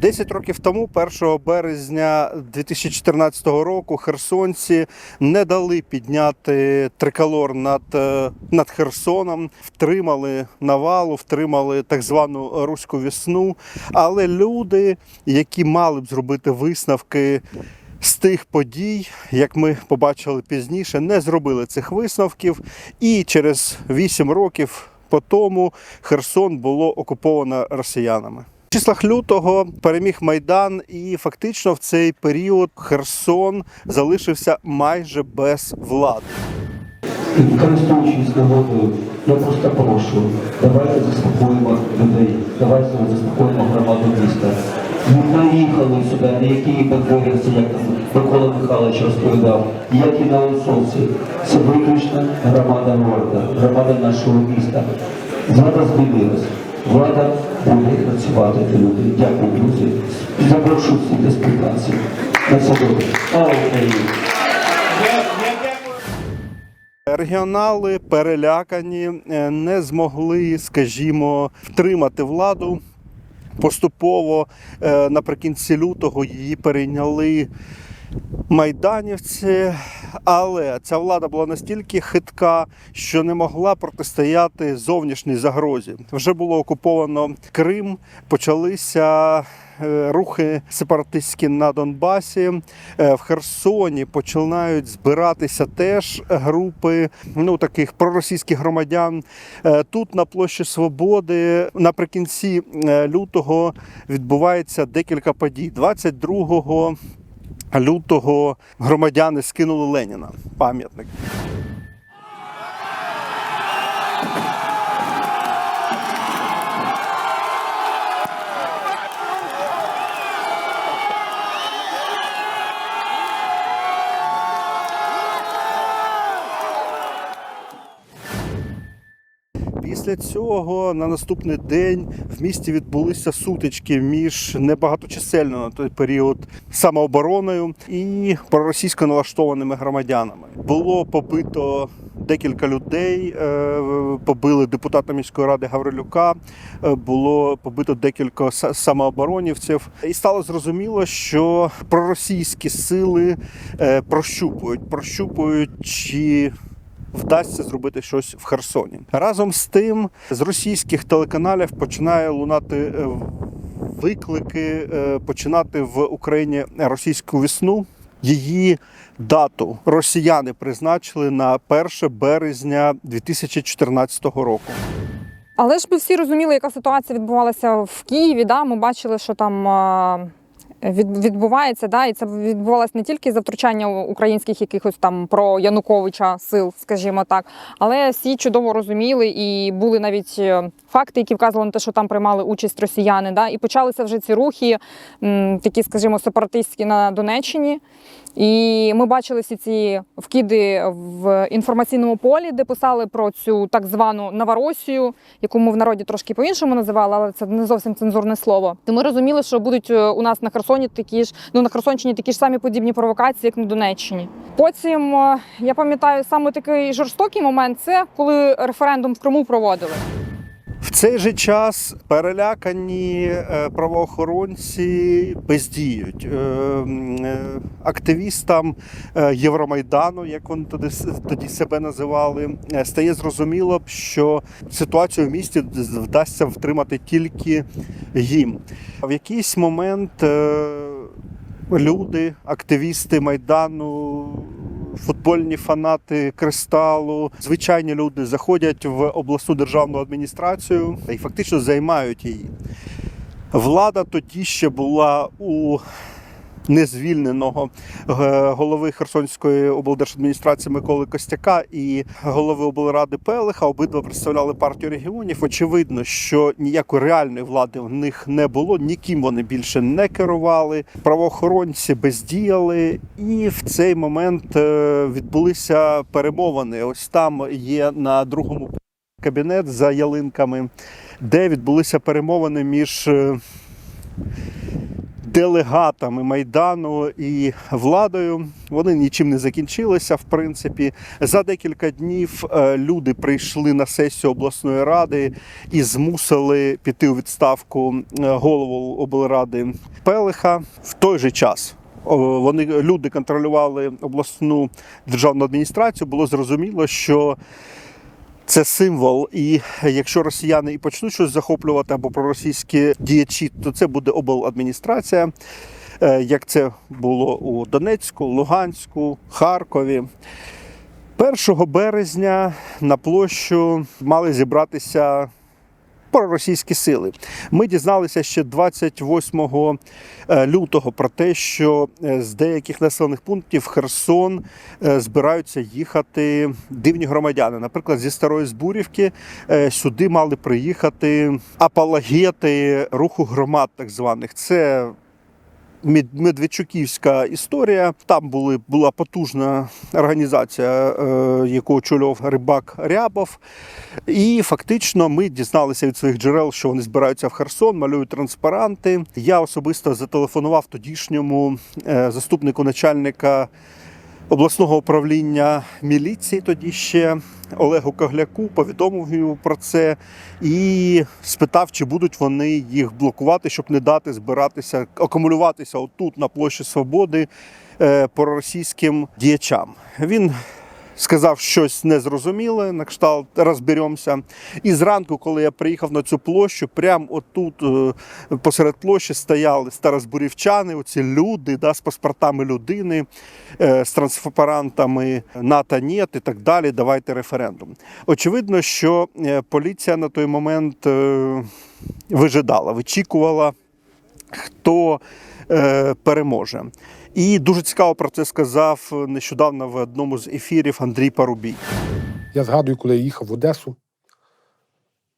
10 років тому, 1 березня 2014 року, херсонці не дали підняти триколор над, е, над Херсоном, втримали навалу, втримали так звану руську весну. Але люди, які мали б зробити висновки. З тих подій, як ми побачили пізніше, не зробили цих висновків, і через 8 років по тому Херсон було окуповано росіянами. В числах лютого переміг Майдан, і фактично в цей період Херсон залишився майже без влади. Користуючись нагодою, я просто прошу, давайте заспокоїмо людей, давайте заспокоїмо громаду міста. Ми наїхали сюди, не які подвоївці, як Микола Михайлович розповідав, як і на Осовці. Це виключно громада города, громада нашого міста. Влада змінилась. Влада буде працювати для людей. Дякую, друзі. Запрошую всіх до співпраці. На все. Слава Україні! Регіонали перелякані, е, не змогли, скажімо, втримати владу. Поступово е, наприкінці лютого її перейняли майданівці, але ця влада була настільки хитка, що не могла протистояти зовнішній загрозі. Вже було окуповано Крим, почалися е, рухи сепаратистські на Донбасі. Е, В Херсоні починають збиратися теж групи ну таких проросійських громадян. Е, Тут на площі Свободи наприкінці лютого відбувається декілька подій. 22 лютого громадяни скинули Леніна пам'ятник. Після цього на наступний день в місті відбулися сутички між небагаточисельною на той період самообороною і проросійсько налаштованими громадянами. Було побито декілька людей, е, побили депутата міської ради Гаврилюка, е, було побито декілька самооборонівців. І стало зрозуміло, що проросійські сили е, прощупують, прощупують чи вдасться зробити щось в Херсоні. Разом з тим, з російських телеканалів починає лунати е, виклики е, починати в Україні російську весну. Її дату росіяни призначили на 1 березня 2014 року. Але ж ми всі розуміли, яка ситуація відбувалася в Києві. Да? Ми бачили, що там відбувається, да? і це відбувалося не тільки за втручання українських якихось там про Януковича сил, скажімо так, але всі чудово розуміли і були навіть е, факти, які вказували на те, що там приймали участь росіяни. Да? І почалися вже ці рухи, такі, скажімо, сепаратистські на Донеччині. І ми бачили всі ці вкиди в інформаційному полі, де писали про цю так звану Новоросію, яку ми в народі трошки по-іншому називали, але це не зовсім цензурне слово. То ми розуміли, що будуть е, у нас на Херсоні такі ж, ну на Херсонщині такі ж самі подібні провокації, як на Донеччині. Потім е, я пам'ятаю саме такий жорстокий момент це коли референдум в Криму проводили. В цей же час перелякані е, правоохоронці бездіють. Е, е, Активістам Євромайдану, як вони тоді, тоді себе називали, стає зрозуміло, що ситуацію в місті вдасться втримати тільки їм. В якийсь момент люди, активісти Майдану, футбольні фанати кристалу, звичайні люди заходять в обласну державну адміністрацію і фактично займають її. Влада тоді ще була у незвільненого е, голови Херсонської облдержадміністрації Миколи Костяка і голови облради Пелиха. Обидва представляли партію регіонів. Очевидно, що ніякої реальної влади в них не було, ніким вони більше не керували. Правоохоронці бездіяли, і в цей момент е, відбулися перемовини. Ось там є на другому кабінет за ялинками, де відбулися перемовини між. Делегатами Майдану і владою. Вони нічим не закінчилися. В принципі, за декілька днів е, люди прийшли на сесію обласної ради і змусили піти у відставку е, голову облради Пелиха в той же час. Вони люди контролювали обласну державну адміністрацію. Було зрозуміло, що це символ, і якщо росіяни і почнуть щось захоплювати або проросійські діячі, то це буде обладміністрація, е, як це було у Донецьку, Луганську, Харкові. 1 березня на площу мали зібратися проросійські сили. Ми дізналися ще 28 е, лютого про те, що е, з деяких населених пунктів Херсон е, збираються їхати дивні громадяни. Наприклад, зі Старої Збурівки сюди мали приїхати апалагети руху громад, так званих. Це Медведчуківська історія. Там були, була потужна організація, е, яку очолював рибак Рябов. І фактично ми дізналися від своїх джерел, що вони збираються в Херсон, малюють транспаранти. Я особисто зателефонував тодішньому е, заступнику начальника обласного управління міліції тоді ще Олегу Когляку, повідомив йому про це і спитав, чи будуть вони їх блокувати, щоб не дати збиратися, акумулюватися отут на площі Свободи е, проросійським діячам. Він сказав щось незрозуміле, на кшталт розберемося. І зранку, коли я приїхав на цю площу, прямо отут е, посеред площі стояли старозбурівчани, оці люди да, з паспортами людини, е, з транспарантами НАТО нет і так далі. Давайте референдум. Очевидно, що е, поліція на той момент вижидала, вичікувала, хто переможе. І дуже цікаво про це сказав нещодавно в одному з ефірів Андрій Парубій. Я згадую, коли я їхав в Одесу,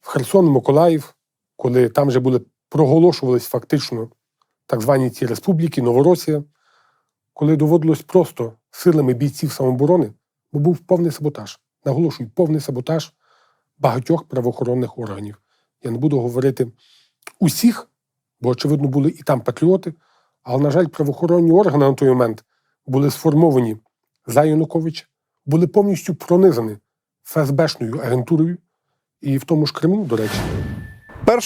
в Херсон, Миколаїв, коли там вже були проголошувались фактично так звані ці республіки, Новоросія, коли доводилось просто силами бійців самооборони, бо був повний саботаж. Наголошую, повний саботаж багатьох правоохоронних органів. Я не буду говорити усіх, бо, очевидно, були і там патріоти, але, на жаль, правоохоронні органи на той момент були сформовані за Януковича, були повністю пронизані ФСБшною агентурою, і в тому ж Криму, до речі.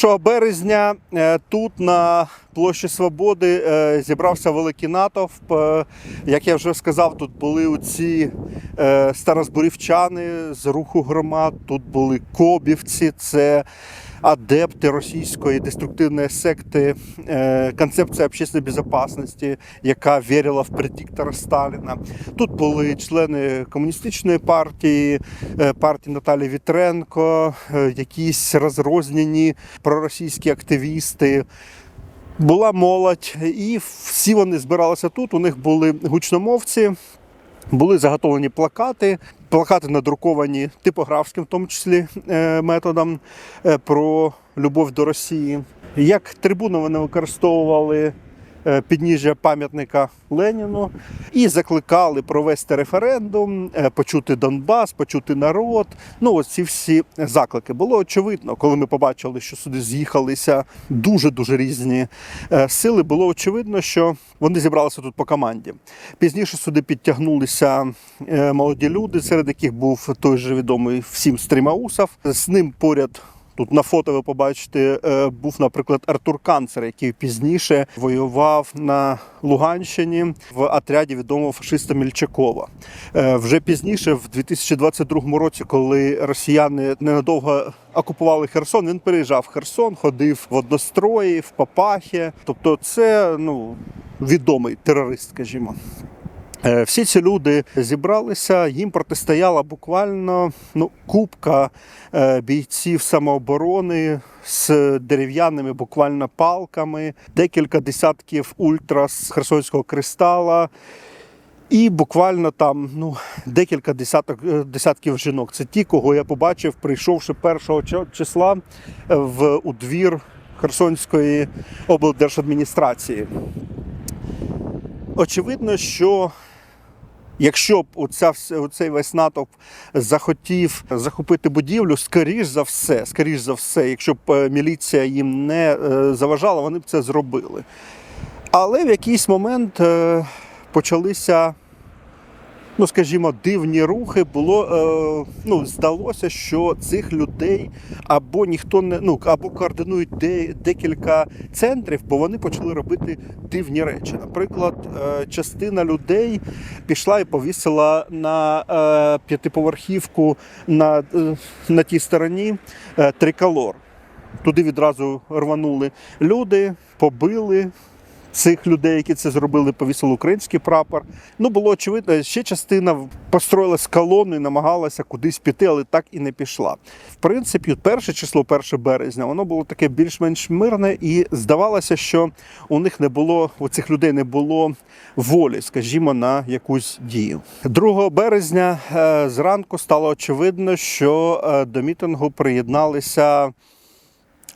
1 березня е, тут на площі Свободи е, зібрався великий натовп. Е, Як я вже сказав, тут були оці старозбурівчани з руху громад, тут були кобівці, це адепти російської деструктивної секти, е, концепція общественної безпечності, яка вірила в предиктора Сталіна. Тут були члени комуністичної партії, е, партії Наталі Вітренко, е, якісь розрознені проросійські активісти. Була молодь, і всі вони збиралися тут. У них були гучномовці, були заготовлені плакати, плакати надруковані типографським, в тому числі е, методом е, про любов до Росії. Як трибуну вони використовували підніжжя пам'ятника Леніну і закликали провести референдум, е, почути Донбас, почути народ. Ну, ось ці всі заклики. Було очевидно, коли ми побачили, що сюди з'їхалися дуже дуже різні е, сили. Було очевидно, що вони зібралися тут по команді. Пізніше сюди підтягнулися е, молоді люди, серед яких був той же відомий всім Стрімаусов. З ним поряд. Тут на фото ви побачите, е, був, наприклад, Артур Канцер, який пізніше воював на Луганщині в отряді відомого фашиста Мільчакова. Е, Вже пізніше, в 2022 році, коли росіяни ненадовго окупували Херсон, він переїжджав в Херсон, ходив в однострої, в Папахі. Тобто, це ну відомий терорист, скажімо. Е, Всі ці люди зібралися, їм протистояла буквально ну, купка е, бійців самооборони з дерев'яними буквально палками, декілька десятків ультра з Херсонського кристала. І буквально там ну, декілька десяток, е, десятків жінок. Це ті, кого я побачив, прийшовши 1 числа в, у двір Херсонської облдержадміністрації. Очевидно, що якщо б оця, оцей весь натовп захотів захопити будівлю, скоріш за все, скоріш за все, якщо б е, міліція їм не е, заважала, вони б це зробили. Але в якийсь момент е, почалися, ну скажімо, дивні рухи. Було е, ну, здалося, що цих людей або ніхто не ну або координують де, декілька центрів, бо вони почали робити дивні речі. Наприклад, е, частина людей пішла і повісила на е, п'ятиповерхівку на, е, на тій стороні е, триколор. Туди відразу рванули люди, побили цих людей, які це зробили, повісили український прапор. Ну було очевидно, ще частина построїлась колоною, намагалася кудись піти, але так і не пішла. В принципі, перше число, 1 березня, воно було таке більш-менш мирне, і здавалося, що у них не було, у цих людей не було волі, скажімо, на якусь дію. 2 березня е, зранку стало очевидно, що е, до мітингу приєдналися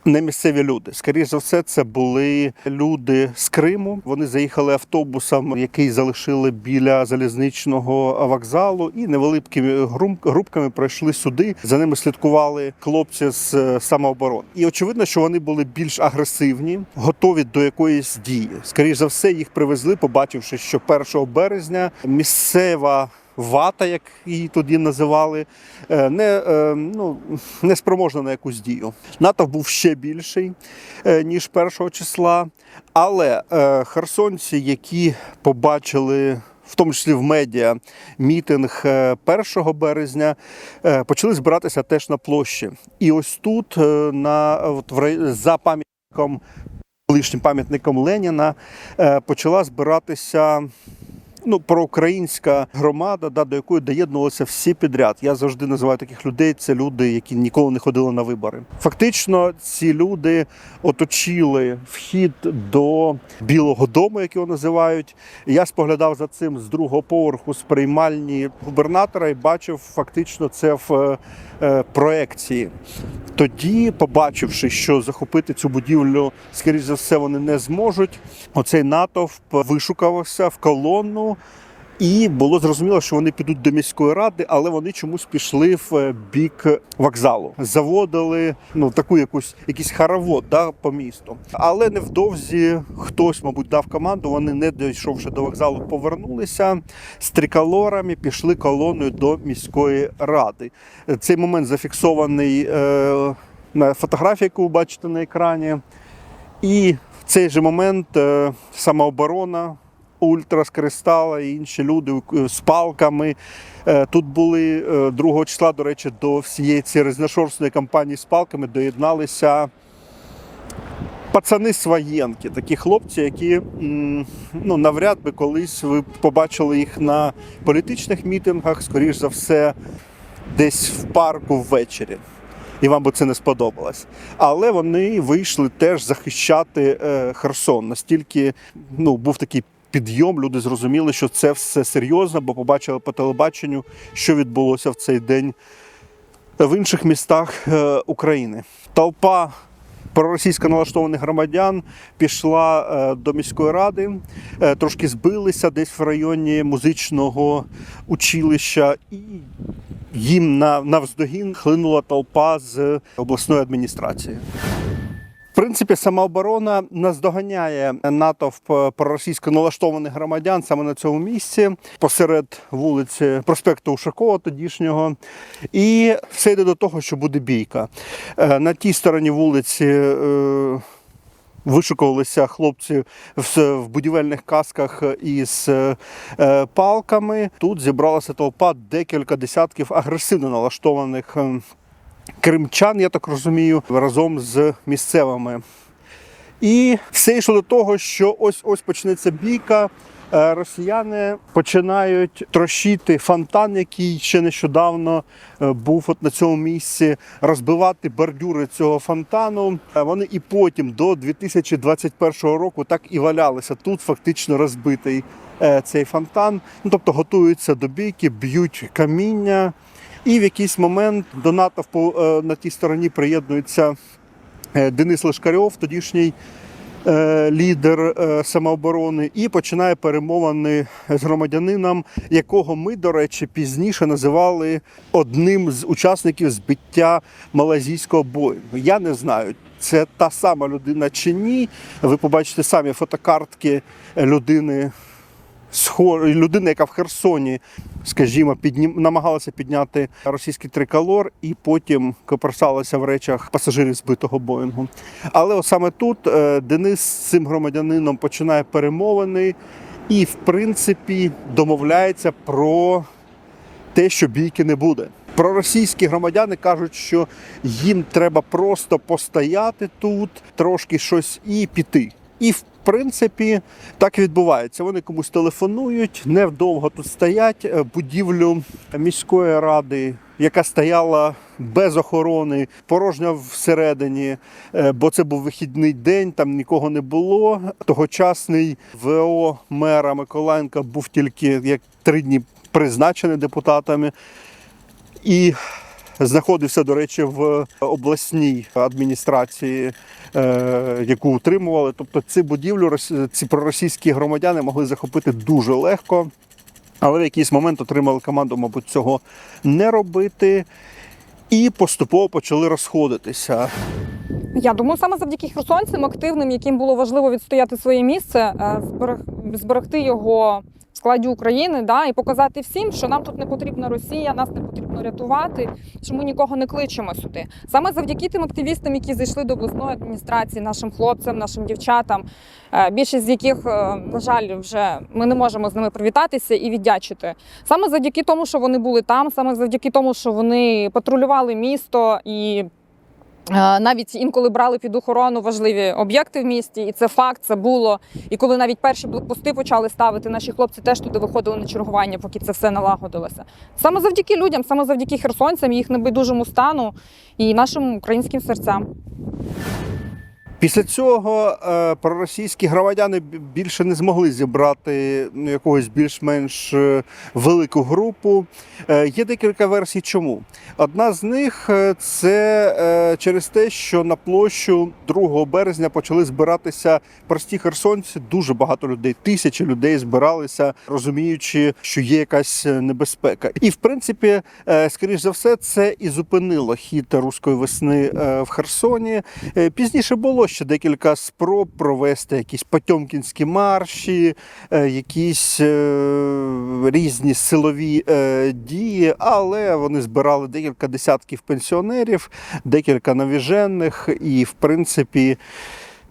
не місцеві люди. Скоріше за все, це були люди з Криму. Вони заїхали автобусом, який залишили біля залізничного вокзалу, і невеликими групками пройшли сюди. За ними слідкували хлопці з е, самооборони. І очевидно, що вони були більш агресивні, готові до якоїсь дії. Скоріше за все, їх привезли, побачивши, що 1 березня місцева. Вата, як її тоді називали, е, не, е, ну, не спроможна на якусь дію. Натовп був ще більший, е, ніж першого числа. Але херсонці, які побачили. В тому числі в медіа мітинг е, 1 березня почали збиратися теж на площі. І ось тут, на от за пам'ятником, колишнім пам'ятником Леніна, почала збиратися ну, проукраїнська громада, да, до якої доєднувалися всі підряд. Я завжди називаю таких людей. Це люди, які ніколи не ходили на вибори. Фактично, ці люди оточили вхід до Білого Дому, як його називають. Я споглядав за цим з другого поверху з приймальні губернатора і бачив фактично це в е, е, проекції. Тоді, побачивши, що захопити цю будівлю, скоріш за все, вони не зможуть. Оцей натовп вишукався в і було зрозуміло, що вони підуть до міської ради, але вони чомусь пішли в е, бік вокзалу. Заводили ну таку якусь якийсь хоровод да, по місту. Але невдовзі хтось, мабуть, дав команду. Вони, не дійшовши до вокзалу, повернулися з триколорами, пішли колоною до міської ради. Цей момент зафіксований е, на фотографії, яку ви бачите на екрані. І в цей же момент е, самооборона, Ультра з кристала і інші люди е, з палками. Е, Тут були е, 2 числа, до речі, до всієї цієї різношорстної кампанії з палками доєдналися пацани з такі хлопці, які ну, навряд би колись ви побачили їх на політичних мітингах, скоріш за все, десь в парку ввечері. І вам би це не сподобалось. Але вони вийшли теж захищати е, Херсон. Настільки ну, був такий підйом, люди зрозуміли, що це все серйозно, бо побачили по телебаченню, що відбулося в цей день в інших містах е, України. Толпа проросійсько налаштованих громадян пішла е, до міської ради, е, трошки збилися десь в районі музичного училища, і їм на навздогін хлинула толпа з обласної адміністрації. Принципі, самооборона наздоганяє натовп проросійсько налаштованих громадян саме на цьому місці, посеред вулиці проспекту Ушакова тодішнього. І все йде до того, що буде бійка. Е, На тій стороні вулиці. е, Вишукувалися хлопці в, будівельних касках із е, палками. Тут зібралася толпа декілька десятків агресивно налаштованих е, кримчан, я так розумію, разом з місцевими. І все йшло до того, що ось ось почнеться бійка. Е, Росіяни починають трощити фонтан, який ще нещодавно е, був от на цьому місці, розбивати бордюри цього фонтану. Е, Вони і потім до 2021 року так і валялися. Тут фактично розбитий цей фонтан. Ну тобто готуються до бійки, б'ють каміння. І в якийсь момент до натовпу е, на тій стороні приєднується е, Денис Лешкарьов, тодішній е, лідер самооборони, і починає перемовини з громадянином, якого ми, до речі, пізніше називали одним з учасників збиття малазійського бою. Я не знаю, це та сама людина чи ні. Ви побачите самі фотокартки людини. Людина, яка в Херсоні, скажімо, піднім... намагалася підняти російський триколор і потім копирсалася в речах пасажирів збитого Боїнгу. Але от саме тут е, Денис з цим громадянином починає перемовини і, в принципі, домовляється про те, що бійки не буде. Проросійські громадяни кажуть, що їм треба просто постояти тут, трошки щось і піти. І в принципі так відбувається. Вони комусь телефонують, невдовго тут стоять. Е, Будівлю міської ради, яка стояла без охорони, порожня всередині, е, бо це був вихідний день, там нікого не було. Тогочасний ВО мера Миколаєнка був тільки як три дні призначений депутатами. І знаходився, до речі, в обласній адміністрації, е, яку утримували. Тобто ці будівлю ці проросійські громадяни могли захопити дуже легко. Але в якийсь момент отримали команду, мабуть, цього не робити. І поступово почали розходитися. Я думаю, саме завдяки херсонцям активним, яким було важливо відстояти своє місце, е, зберег- зберегти його в складі України, да, і показати всім, що нам тут не потрібна Росія, нас не потрібно рятувати, що ми нікого не кличемо сюди. Саме завдяки тим активістам, які зайшли до обласної адміністрації, нашим хлопцям, нашим дівчатам, е, більшість з яких, е, на жаль, вже ми не можемо з ними привітатися і віддячити. Саме завдяки тому, що вони були там, саме завдяки тому, що вони патрулювали місто і Навіть інколи брали під охорону важливі об'єкти в місті, і це факт, це було. І коли навіть перші блокпости почали ставити, наші хлопці теж туди виходили на чергування, поки це все налагодилося. Саме завдяки людям, саме завдяки херсонцям, їх небайдужому стану і нашим українським серцям. Після цього е, проросійські громадяни більше не змогли зібрати ну, якогось більш-менш е, велику групу. Е, є декілька версій, чому. Одна з них це через те, що на площу 2 березня почали збиратися прості херсонці. Дуже багато людей, тисячі людей збиралися, розуміючи, що є якась небезпека. І в принципі, скоріш за все, це і зупинило хід руської весни в Херсоні. Пізніше було ще декілька спроб провести якісь потьомкінські марші, е, якісь е, різні силові е, дії, але вони збирали декілька десятків пенсіонерів, декілька навіжених і, в принципі.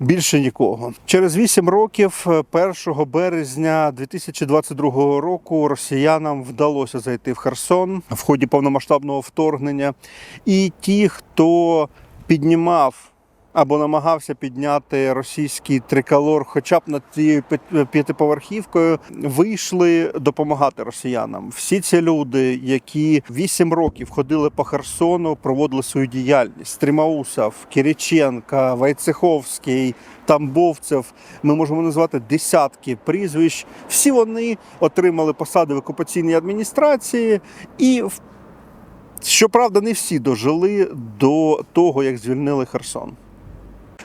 Більше нікого. Через 8 років, е, 1 березня 2022 року, росіянам вдалося зайти в Херсон в ході повномасштабного вторгнення. І ті, хто піднімав або намагався підняти російський триколор, хоча б над цією п'ят- п'ятиповерхівкою, вийшли допомагати росіянам. Всі ці люди, які вісім років ходили по Херсону, проводили свою діяльність. Стрімаусов, Кириченка, Вайцеховський, Тамбовцев. Ми можемо назвати десятки прізвищ. Всі вони отримали посади в окупаційній адміністрації і в Щоправда, не всі дожили до того, як звільнили Херсон.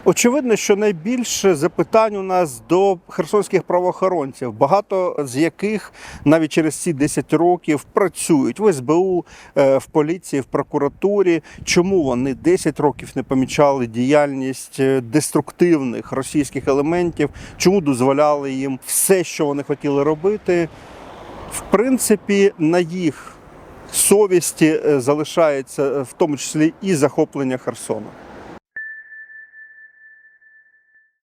Очевидно, що найбільше запитань у нас до херсонських правоохоронців, багато з яких навіть через ці 10 років працюють в СБУ, е, в поліції, в прокуратурі. Чому вони 10 років не помічали діяльність е, деструктивних російських елементів? Чому дозволяли їм все, що вони хотіли робити? В принципі, на їх совісті е, залишається в тому числі і захоплення Херсона.